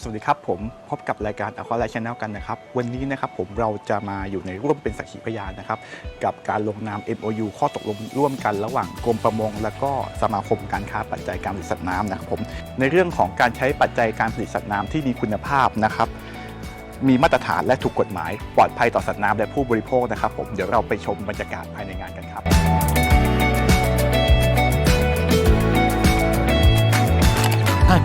สวัสดีครับผมพบกับรายการ a q u a l i f e Channel กันนะครับ วันนี้นะครับผมเราจะมาอยู่ในร่วมเป็นสักขีพยานนะครับ กับการลงนาม MOU ข้อตกลงร่วมกันระหว่างกรมประมง และก็สมาคมการค้าปัจจัยการผลิตสัตว์น้ำนะครับผมในเรื่องของการใช้ปัจจัยการผลิตสัตว์น้ำที่มีคุณภาพนะครับ มีมาตรฐานและถูกกฎหมาย ปลอดภัยต่อสัตว์น้ำและผู้บริโภคนะครับ ผมเดี๋ยวเราไปชมบรรยากาศภายในงานกันครับ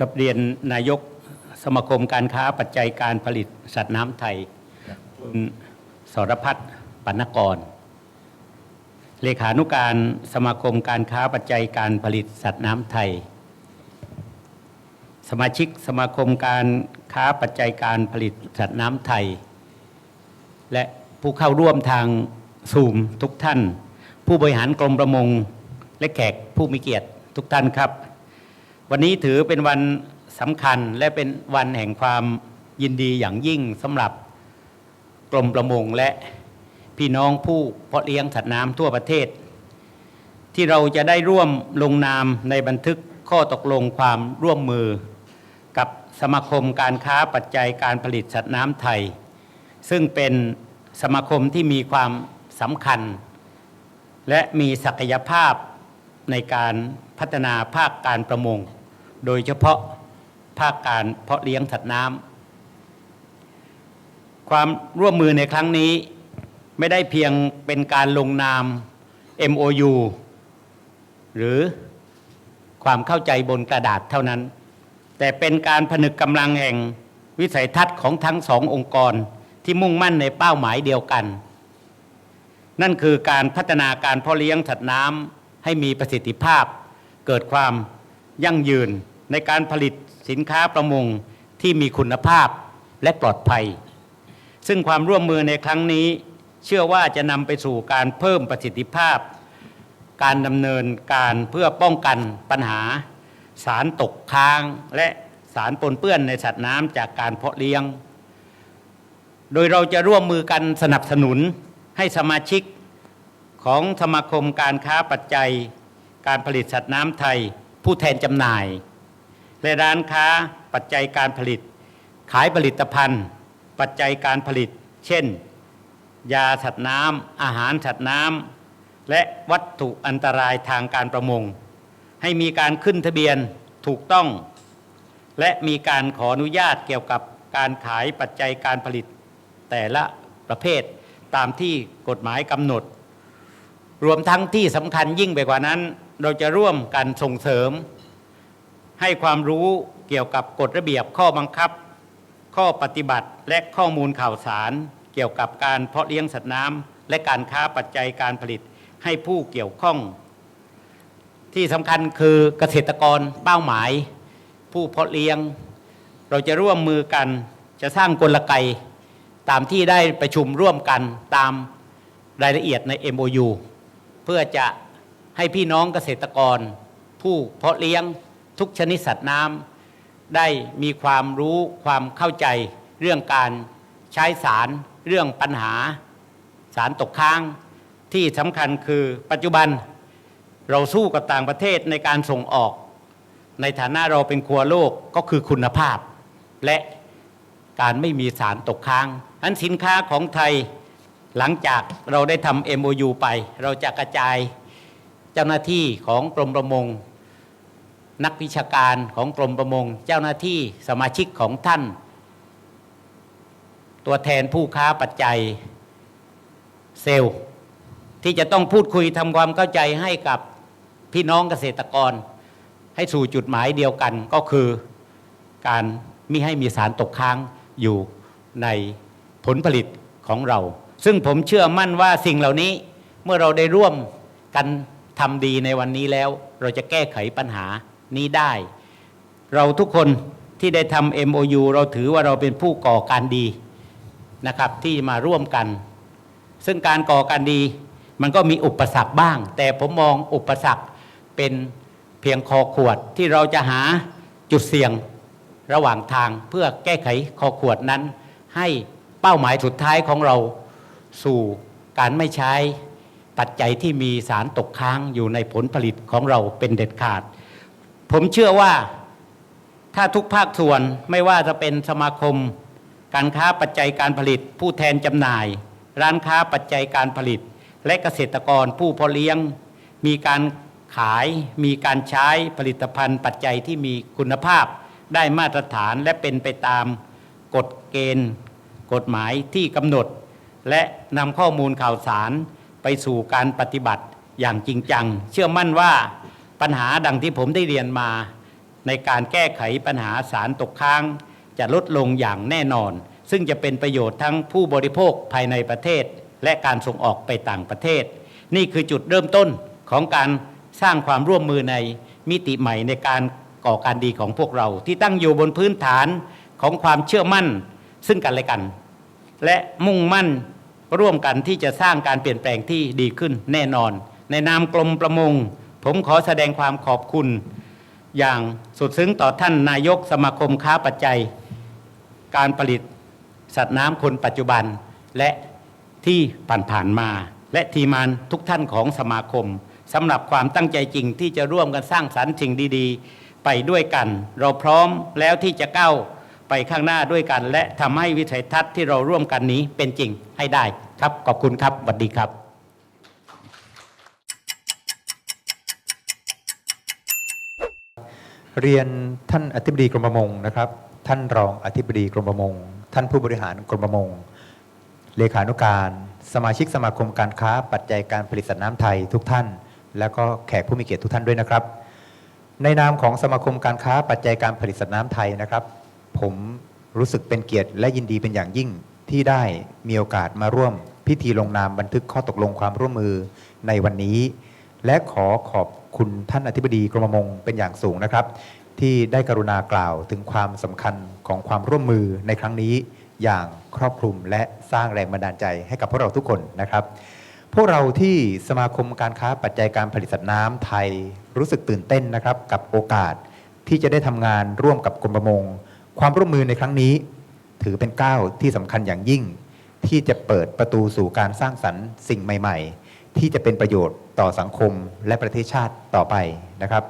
กับเรียนนายกสมาคมการค้าปัจจัยการผลิตสัตว์น้ำไทย คุณสรพัฒน์ปัณกร เลขานุการสมาคมการค้าปัจจัยการผลิตสัตว์น้ำไทย สมาชิกสมาคมการค้าปัจจัยการผลิตสัตว์น้ำไทย และผู้เข้าร่วมทางซูมทุกท่าน ผู้บริหารกรมประมงและแขกผู้มีเกียรติทุกท่านครับ วันนี้ถือเป็นวันสำคัญและเป็นวันแห่งความยินดีอย่างยิ่งสำหรับกรมประมงและพี่น้องผู้เพาะเลี้ยงสัตว์น้ำทั่วประเทศ ที่เราจะได้ร่วมลงนามในบันทึกข้อตกลงความร่วมมือ กับสมาคมการค้าปัจจัยการผลิตสัตว์น้ำไทย ซึ่งเป็นสมาคมที่มีความสำคัญ และมีศักยภาพในการพัฒนาภาคการประมง โดยเฉพาะภาคการเพาะเลี้ยงสัตว์น้ำความร่วมมือในครั้งนี้ไม่ได้เพียงเป็นการลงนาม MOU หรือความเข้าใจบนกระดาษเท่านั้น แต่เป็นการผนึกกำลังแห่งวิสัยทัศน์ของทั้งสององค์กรที่มุ่งมั่นในเป้าหมายเดียวกัน นั่นคือการพัฒนาการเพาะเลี้ยงสัตว์น้ำให้มีประสิทธิภาพ เกิดความยั่งยืน ในการผลิตสินค้าประมงที่มีคุณภาพและปลอดภัย ซึ่งความร่วมมือในครั้งนี้ เชื่อว่าจะนำไปสู่การเพิ่มประสิทธิภาพ การดำเนินการเพื่อป้องกันปัญหา สารตกค้างและสารปนเปื้อนในสัตว์น้ำจากการเพาะเลี้ยง โดยเราจะร่วมมือกันสนับสนุนให้สมาชิกของสมาคมการค้าปัจจัย การผลิตสัตว์น้ำไทย ผู้แทนจำหน่าย และร้านค้าปัจจัยการผลิต ขายผลิตภัณฑ์ ปัจจัยการผลิต เช่น ยาสัตว์น้ำอาหารสัตว์น้ำและวัตถุอันตรายทางการประมง ให้มีการขึ้นทะเบียนถูกต้อง และมีการขออนุญาตเกี่ยวกับการขายปัจจัยการผลิต แต่ละประเภทตามที่กฎหมายกำหนด รวมทั้งที่สำคัญยิ่งไปกว่านั้น เราจะร่วมกันส่งเสริม ให้ความรู้เกี่ยวกับกฎระเบียบข้อบังคับ ข้อปฏิบัติและข้อมูลข่าวสาร เกี่ยวกับการเพาะเลี้ยงสัตว์น้ำและการค้าปัจจัยการผลิตให้ผู้เกี่ยวข้อง ที่สำคัญคือเกษตรกรเป้าหมาย ผู้เพาะเลี้ยง เราจะร่วมมือกันจะสร้างกลไกตามที่ได้ประชุมร่วมกันตามรายละเอียดใน MOU เพื่อจะให้พี่น้องเกษตรกร ผู้เพาะเลี้ยง ทุกชนิดสัตว์น้ำได้มีความรู้ความเข้าใจเรื่องการใช้สารเรื่องปัญหา สารตกค้างที่สำคัญคือปัจจุบันเราสู้กับต่างประเทศในการส่งออก ในฐานะเราเป็นครัวโลกก็คือคุณภาพ และการไม่มีสารตกค้างอันสินค้าของไทยหลังจากเราได้ทำ MOU ไป เราจะกระจายเจ้าหน้าที่ของกรมประมง นักวิชาการของกรมประมง เจ้าหน้าที่สมาชิกของท่าน ตัวแทนผู้ค้าปัจจัยเซลล์ที่จะต้องพูดคุยทำความเข้าใจให้กับพี่น้องเกษตรกร ให้สู่จุดหมายเดียวกันก็คือการมิให้มีสารตกค้างอยู่ในผลผลิตของเรา ซึ่งผมเชื่อมั่นว่าสิ่งเหล่านี้เมื่อเราได้ร่วมกันททำดีในวันนี้แล้ว เราจะแก้ไขปัญหา นี้ได้ เราทุกคนที่ได้ทำ MOU เราถือว่าเราเป็นผู้ก่อการดีนะครับที่มาร่วมกัน ซึ่งการก่อการดีมันก็มีอุปสรรคบ้าง แต่ผมมองอุปสรรคเป็นเพียงคอขวดที่เราจะหาจุดเสี่ยงระหว่างทางเพื่อแก้ไขคอขวดนั้น ให้เป้าหมายสุดท้ายของเราสู่การไม่ใช้ปัจจัยที่มีสารตกค้างอยู่ในผลผลิตของเราเป็นเด็ดขาด ผมเชื่อว่าถ้าทุกภาคส่วนไม่ว่าจะเป็นสมาคม การค้าปัจจัยการผลิต ผู้แทนจำหน่าย ร้านค้าปัจจัยการผลิต และเกษตรกรผู้เพาะเลี้ยง มีการขายมีการใช้ผลิตภัณฑ์ ปัจจัยที่มีคุณภาพได้มาตรฐานและเป็นไปตามกฎเกณฑ์ กฎหมายที่กำหนด และนำข้อมูลข่าวสารไปสู่การปฏิบัติอย่างจริงจัง เชื่อมั่นว่า ปัญหาดังที่ผมได้เรียนมา ในการแก้ไขปัญหาสารตกค้าง จะลดลงอย่างแน่นอน ซึ่งจะเป็นประโยชน์ทั้งผู้บริโภคภายในประเทศ และการส่งออกไปต่างประเทศ นี่คือจุดเริ่มต้นของการสร้างความร่วมมือในมิติใหม่ในการก่อการดีของพวกเรา ที่ตั้งอยู่บนพื้นฐานของความเชื่อมั่นซึ่งกันและกัน และมุ่งมั่นร่วมกันที่จะสร้างการเปลี่ยนแปลงที่ดีขึ้นแน่นอน ในนามกรมประมง ผมขอแสดงความขอบคุณ อย่างสุดซึ้งต่อท่านนายกสมาคมค้าปัจจัย การผลิตสัตว์น้ำคนปัจจุบัน และที่ผ่านๆมา และทีมานทุกท่านของสมาคมสำหรับความตั้งใจจริงที่จะร่วมกันสร้างสรรค์สิ่งดีๆ ไปด้วยกัน เราพร้อมแล้วที่จะก้าวไปข้างหน้าด้วยกัน และทำให้วิสัยทัศน์ที่เราร่วมกันนี้เป็นจริงให้ได้ครับขอบคุณครับสวัสดีครับ เรียนท่านอธิบดีกรมประมงนะครับ ท่านรองอธิบดีกรมประมง ท่านผู้บริหารกรมประมง เลขานุการ สมาชิกสมาคมการค้า ปัจจัยการผลิตสัตว์น้ำไทยทุกท่าน แล้วก็แขกผู้มีเกียรติทุกท่านด้วยนะครับ ในนามของสมาคมการค้าปัจจัยการผลิตสัตว์น้ำไทยนะครับ ผมรู้สึกเป็นเกียรติและยินดีเป็นอย่างยิ่งที่ได้มีโอกาสมาร่วมพิธีลงนามบันทึกข้อตกลงความร่วมมือในวันนี้ และขอขอบ คุณท่านอธิบดีกรมประมงเป็นอย่างสูงนะครับ ที่ได้กรุณากล่าวถึงความสำคัญของความร่วมมือในครั้งนี้ อย่างครอบคลุมและสร้างแรงบันดาลใจให้กับพวกเราทุกคนนะครับ พวกเราที่สมาคมการค้าปัจจัยการผลิตสัตว์น้ำไทยรู้สึกตื่นเต้นนะครับ กับโอกาสที่จะได้ทำงานร่วมกับกรมประมง ความร่วมมือในครั้งนี้ ถือเป็นก้าวที่สำคัญอย่างยิ่ง ที่จะเปิดประตูสู่การสร้างสรรค์สิ่งใหม่ ๆ ที่จะเป็นประโยชน์ต่อสังคมและประเทศชาติต่อไปนะครับ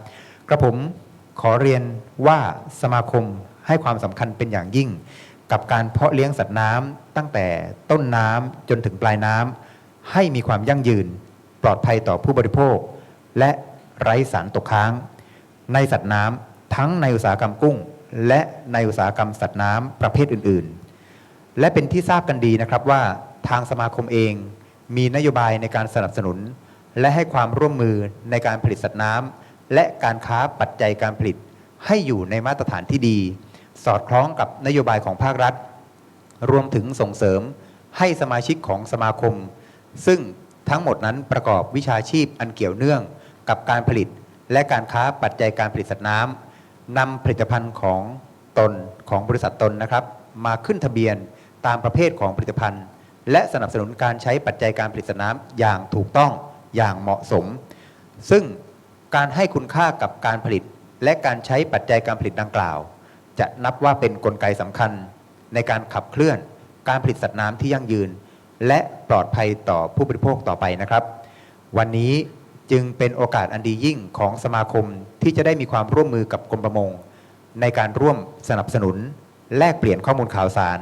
กระผมขอเรียนว่าสมาคมให้ความสำคัญเป็นอย่างยิ่ง กับการเพาะเลี้ยงสัตว์น้ำตั้งแต่ต้นน้ำจนถึงปลายน้ำให้มีความยั่งยืน ปลอดภัยต่อผู้บริโภค และไร้สารตกค้าง ในสัตว์น้ำทั้งในอุตสาหกรรมกุ้ง และในอุตสาหกรรมสัตว์น้ำประเภทอื่น ๆ และเป็นที่ทราบกันดีนะครับว่าทางสมาคมเอง มีนโยบายในการสนับสนุน และให้ความร่วมมือในการผลิตสัตว์น้ำและการค้าปัจจัยการผลิต ให้อยู่ในมาตรฐานที่ดี สอดคล้องกับนโยบายของภาครัฐ รวมถึงส่งเสริมให้สมาชิกของสมาคม ซึ่งทั้งหมดนั้นประกอบวิชาชีพอันเกี่ยวเนื่องกับการผลิต และการค้าปัจจัยการผลิตสัตว์น้ำนำผลิตภัณฑ์ของตนของบริษัทตนนะครับ มาขึ้นทะเบียนตามประเภทของผลิตภัณฑ์ และสนับสนุนการใช้ปัจจัยการผลิตสน้ำอย่างถูกต้องอย่างเหมาะสม ซึ่งการให้คุณค่ากับการผลิต และการใช้ปัจจัยการผลิตดังกล่าว จะนับว่าเป็นนกลไกสำคัญ ในการขับเคลื่อน การผลิตสัตว์น้ำที่ยั่งยืน และปลอดภัยต่อผู้บริโภคต่อไปนะครับ วันนี้จึงเป็นโอกาสอันดียิ่งของสมาคมที่จะได้มีความร่วมมือกับกรมประมง ในการร่วมสนับสนุน แลกเปลี่ยนข้อมูลข่าวสาร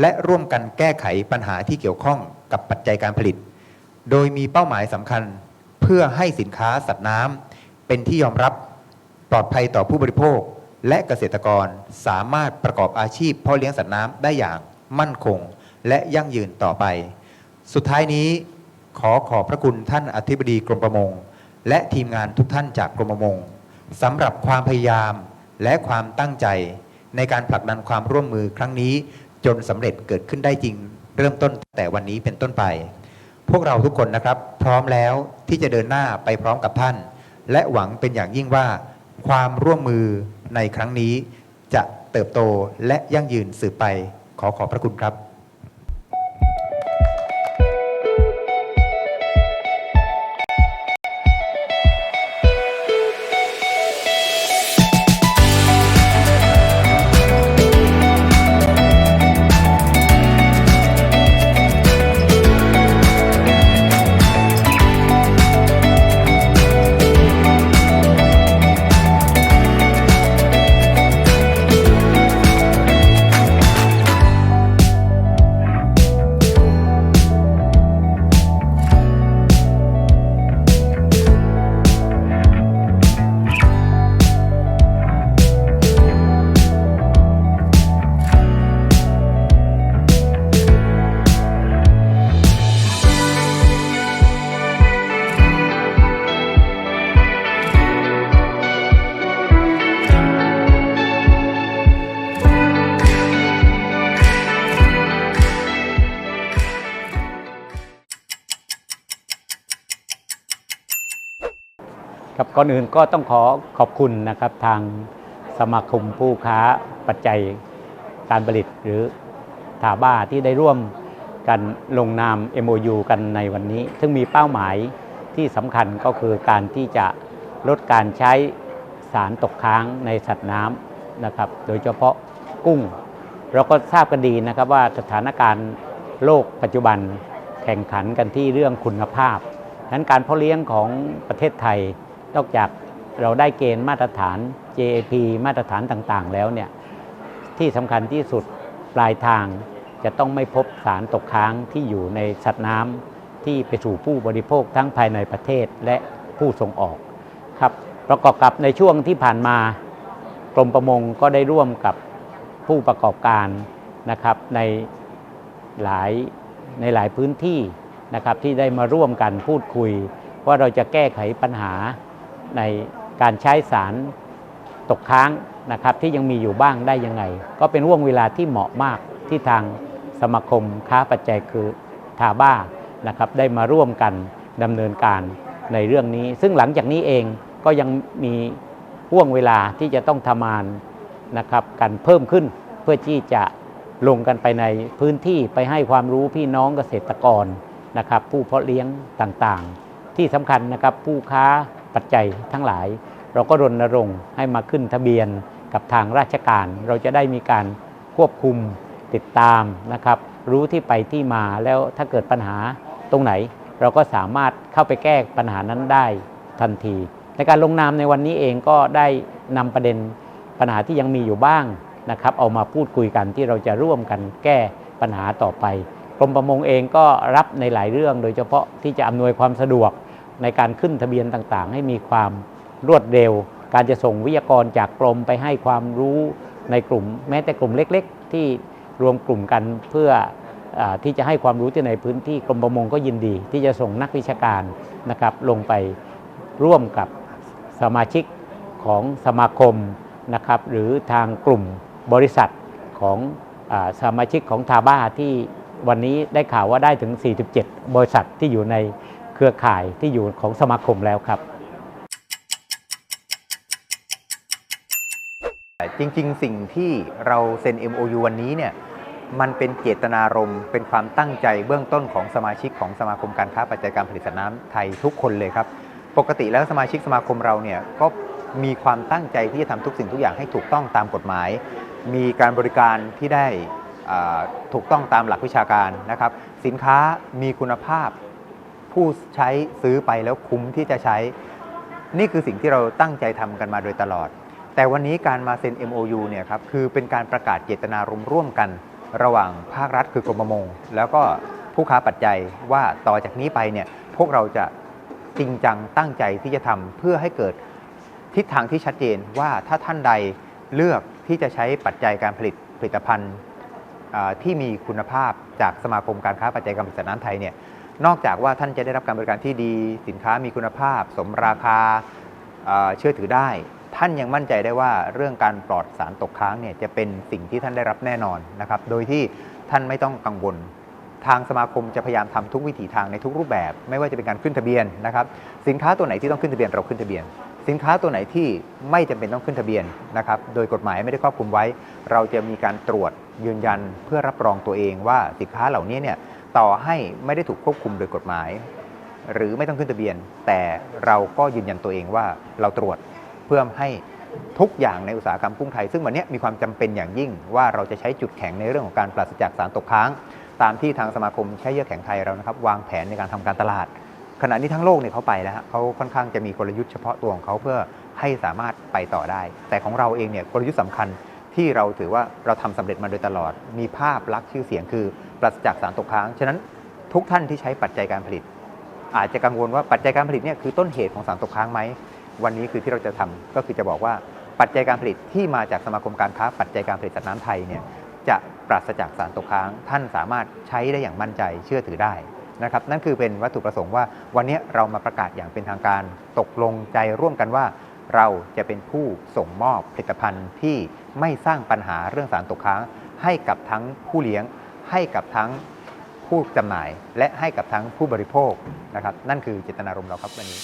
และร่วมกันแก้ไขปัญหาที่เกี่ยวข้องกับปัจจัยการผลิต โดยมีเป้าหมายสำคัญเพื่อให้สินค้าสัตว์น้ำเป็นที่ยอมรับปลอดภัยต่อผู้บริโภค และเกษตรกรสามารถประกอบอาชีพเพาะเลี้ยงสัตว์น้ำได้อย่างมั่นคง และยั่งยืนต่อไป สุดท้ายนี้ขอขอบพระคุณท่านอธิบดีกรมประมง และทีมงานทุกท่านจากกรมประมงสำหรับความพยายามและความตั้งใจในการผลักดันความร่วมมือครั้งนี้ จนสำเร็จเกิดขึ้นได้จริง เริ่มต้นแต่วันนี้เป็นต้นไป พวกเราทุกคนนะครับ พร้อมแล้วที่จะเดินหน้าไปพร้อมกับท่าน และหวังเป็นอย่างยิ่งว่า ความร่วมมือในครั้งนี้ จะเติบโตและยั่งยืนสืบไปขอขอบพระคุณครับ ก่อนอื่นก็ต้องขอขอบคุณนะครับทางสมาคมผู้ค้าปัจจัยการผลิตหรือถาบ้าที่ได้ร่วมกันลงนาม MOU กันในวันนี้ ซึ่งมีเป้าหมายที่สำคัญก็คือการที่จะลดการใช้สารตกค้างในสัตว์น้ำนะครับ โดยเฉพาะกุ้ง เราก็ทราบกันดีนะครับว่าสถานการณ์โลกปัจจุบันแข่งขันกันที่เรื่องคุณภาพนั้นการเพาะเลี้ยงของประเทศไทย นอกจากเราได้เกณฑ์มาตรฐาน JAP มาตรฐานต่างๆ แล้วเนี่ยที่สำคัญที่สุดปลายทางจะต้องไม่พบสารตกค้างที่อยู่ในสัตว์น้ำที่ไปสู่ผู้บริโภคทั้งภายในประเทศและผู้ส่งออกครับประกอบกับในช่วงที่ผ่านมากรมประมงก็ได้ร่วมกับผู้ประกอบการนะครับในหลายในหลายพื้นที่นะครับที่ได้มาร่วมกันพูดคุย ว่าเราจะแก้ไขปัญหา ในการใช้สารตกค้างนะครับที่ยังมีอยู่บ้างได้ยังไง ก็เป็นห่วงเวลาที่เหมาะมากที่ทางสมาคมค้าปัจจัยคือทาบ้านะครับได้มาร่วมกันดำเนินการในเรื่องนี้ ซึ่งหลังจากนี้เองก็ยังมีห่วงเวลาที่จะต้องทำงานนะครับกันเพิ่มขึ้นเพื่อที่จะลงกันไปในพื้นที่ไปให้ความรู้พี่น้องเกษตรกรนะครับผู้เพาะเลี้ยงต่างๆ ที่สำคัญนะครับผู้ค้า ปัจจัยทั้งหลาย เราก็รณรงค์ให้มาขึ้นทะเบียนกับทางราชการ เราจะได้มีการควบคุมติดตามนะครับ รู้ที่ไปที่มาแล้วถ้าเกิดปัญหาตรงไหน เราก็สามารถเข้าไปแก้ปัญหานั้นได้ทันที ในการลงนามในวันนี้เองก็ได้นำประเด็นปัญหาที่ยังมีอยู่บ้างนะครับเอามาพูดคุยกันที่เราจะร่วมกันแก้ปัญหาต่อไปกรมประมงเองก็รับในหลายเรื่อง โดยเฉพาะที่จะอำนวยความสะดวก ในการขึ้นทะเบียนต่างๆ ให้มีความรวดเร็ว การจะส่งวิทยากรจากกรมไปให้ความรู้ในกลุ่ม แม้แต่กลุ่มเล็ก ๆ ที่รวมกลุ่มกันเพื่ออที่จะให้ความรู้ที่ในพื้นที่กรมประมงก็ยินดี ที่จะส่งนักวิชาการนะครับลงไปร่วมกับสมาชิกของสมาคมนะครับหรือทางกลุ่มบริษัทของอสมาชิกของทาบ้าที่วันนี้ได้ข่าวว่าได้ถึง 47 บริษัทที่อยู่ใน เครือข่ายที่อยู่ของสมาคมแล้วครับ จริง ๆ สิ่งที่เราเซ็น MOU วันนี้เนี่ยมันเป็นเจตนารมณ์เป็นความตั้งใจเบื้องต้นของสมาชิกของสมาคมการค้าปัจจัยการผลิตสัตว์น้ำไทยทุกคนเลยครับ ปกติแล้วสมาชิกสมาคมเราเนี่ยก็มีความตั้งใจที่จะทำทุกสิ่งทุกอย่างให้ถูกต้องตามกฎหมาย มีการบริการที่ได้ถูกต้องตามหลักวิชาการนะครับ สินค้ามีคุณภาพ ผู้ใช้ซื้อไปแล้วคุ้มที่จะใช้ นี่คือสิ่งที่เราตั้งใจทำกันมาโดยตลอด แต่วันนี้การมาเซ็น MOU เนี่ยครับคือเป็นการประกาศเจตนารมณ์ร่วมกัน ระหว่างภาครัฐคือกรมประมง แล้วก็ผู้ค้าปัจจัยว่าต่อจากนี้ไปเนี่ยพวกเราจะจริงจังตั้งใจที่จะทำเพื่อให้เกิดทิศทางที่ชัดเจนว่าถ้าท่านใดเลือกที่จะใช้ปัจจัยการผลิตผลิตภัณฑ์ที่มีคุณภาพจากสมาคมการค้าปัจจัยการผลิตสัตว์น้ำไทยเนี่ย นอกจากว่าท่านจะได้รับการบริการที่ดี สินค้ามีคุณภาพ สมราคาเชื่อถือได้ ท่านยังมั่นใจได้ว่าเรื่องการปลอดสารตกค้างเนี่ยจะเป็นสิ่งที่ท่านได้รับแน่นอนนะครับโดยที่ท่านไม่ต้องกังวลทางสมาคมจะพยายามทำทุกวิถีทางในทุกรูปแบบ ไม่ว่าจะเป็นการขึ้นทะเบียนนะครับ สินค้าตัวไหนที่ต้องขึ้นทะเบียนเราขึ้นทะเบียน สินค้าตัวไหนที่ไม่จำเป็นต้องขึ้นทะเบียนนะครับ โดยกฎหมายไม่ได้ครอบคลุมไว้ เราจะมีการตรวจยืนยันเพื่อรับรองตัวเองว่าสินค้าเหล่านี้เนี่ย ต่อให้ไม่ได้ถูกควบคุมโดยกฎหมาย หรือไม่ต้องขึ้นทะเบียน แต่เราก็ยืนยันตัวเองว่าเราตรวจเพื่อให้ทุกอย่างในอุตสาหกรรมกุ้งไทย ซึ่งวันนี้มีความจำเป็นอย่างยิ่งว่าเราจะใช้จุดแข็งในเรื่องของการปราศจากสารตกค้าง ตามที่ทางสมาคมใช้เยื่อแข็งไทยเรานะครับวางแผนในการทำการตลาด ขณะนี้ทั้งโลกเนี่ยเขาไปแล้วเขาค่อนข้างจะมีกลยุทธ์เฉพาะตัวของเขาเพื่อให้สามารถไปต่อได้ แต่ของเราเองเนี่ยกลยุทธ์สำคัญที่เราถือว่าเราทำสำเร็จมาโดยตลอด มีภาพลักษณ์ชื่อเสียงคือ ปราศจากสารตกค้าง ฉะนั้นทุกท่านที่ใช้ปัจจัยการผลิต อาจจะกังวลว่าปัจจัยการผลิตเนี่ยคือต้นเหตุของสารตกค้างไหม วันนี้คือที่เราจะทำก็คือจะบอกว่าปัจจัยการผลิตที่มาจากสมาคมการค้า ปัจจัยการผลิตสัตว์น้ำไทยเนี่ยจะปราศจากสารตกค้าง ท่านสามารถใช้ได้อย่างมั่นใจเชื่อถือได้นะครับนั่นคือเป็นวัตถุประสงค์ว่าวันนี้เรามาประกาศอย่างเป็นทางการตกลงใจร่วมกันว่า เราจะเป็นผู้ส่งมอบผลิตภัณฑ์ที่ไม่สร้างปัญหาเรื่องสารตกค้าง ให้กับทั้งผู้เลี้ยง ให้กับทั้งผู้จำหน่าย และให้กับทั้งผู้บริโภคนะครับ นั่นคือเจตนารมณ์เราครับวันนี้